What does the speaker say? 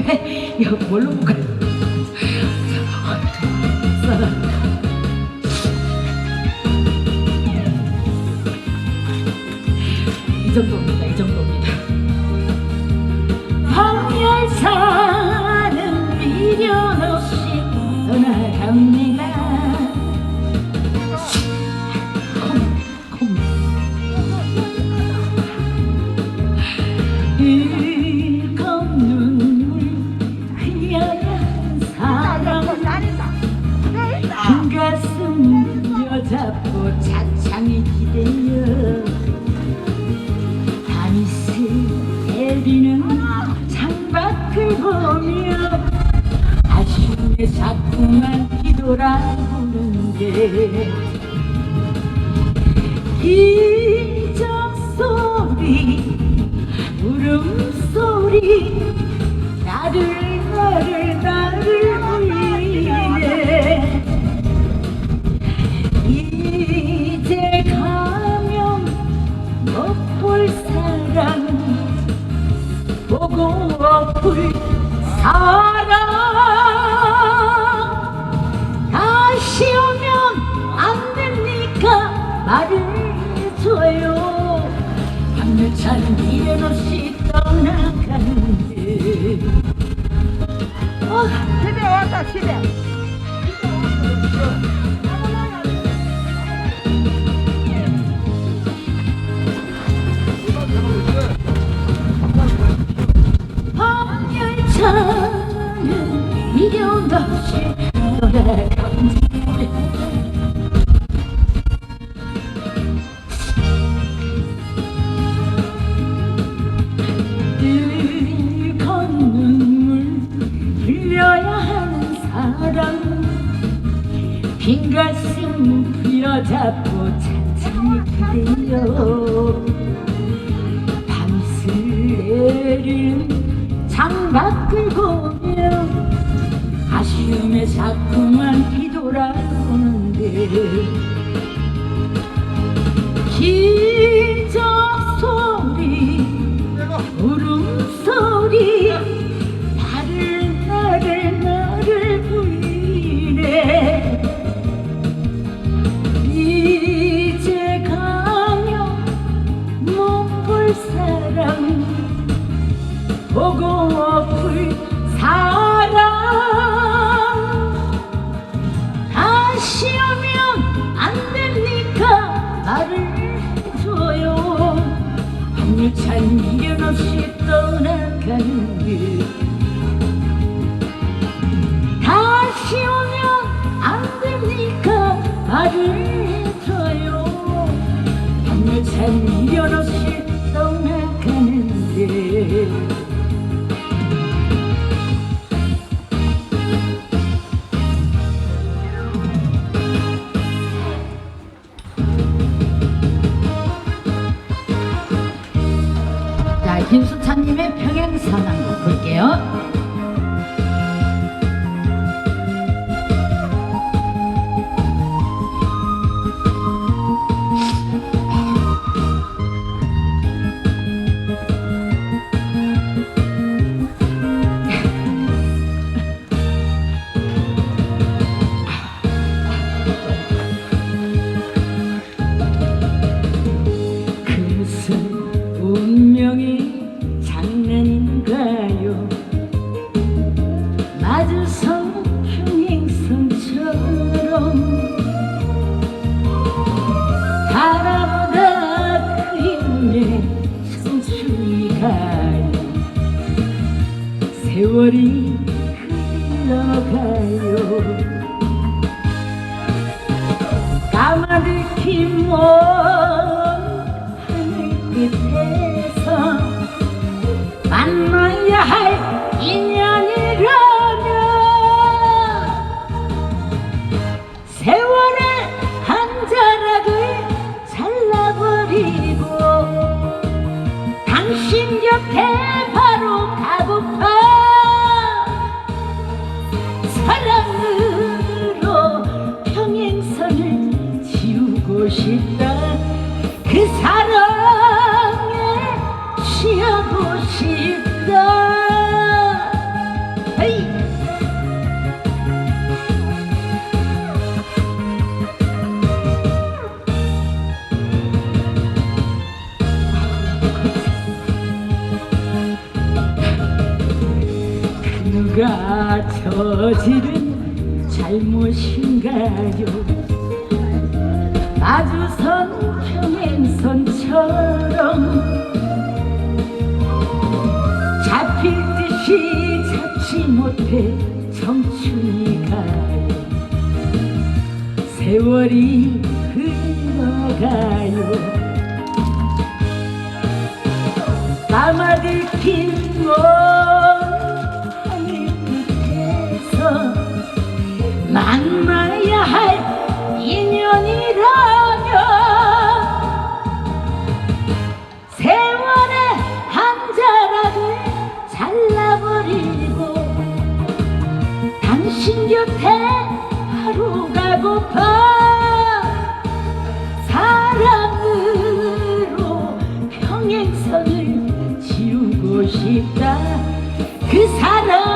이거 뭘로 볼까? 이 정도입니다. 이 정도입니다. 황열사는 미련 없이 떠나갑니 여잡고 차창에 기대어 밤새 내리는 창밖을 보며 아쉬움에 자꾸만 뒤돌아보는데 기적 소리 울음 소리 사랑 다시 오면 안 됩니까? 말해줘요. 한여찬 미련 없이 떠나가는데. 어, 집에 왔다 집에. 밤열차는 빈 가슴 부여잡고 찬찬히 기대어 밤슬 내리는 창밖을 보며 아쉬움에 자꾸만 뒤돌아보는데 사랑 보고 엎을 사랑. 다시 오면 안 됩니까? 말을 해줘요. 한유찬 미련 없이 떠나가는데 다시 오면 안 됩니까? 말을 한곡 볼게요. 세월이 흘러가요. 까마득히 먼 하고 싶다 누가 저지른 잘못인가요? 못해 청춘이 가요. 세월이 흘러가요. 남아들킨 곳 명예상을 지우고 싶다. 그 사람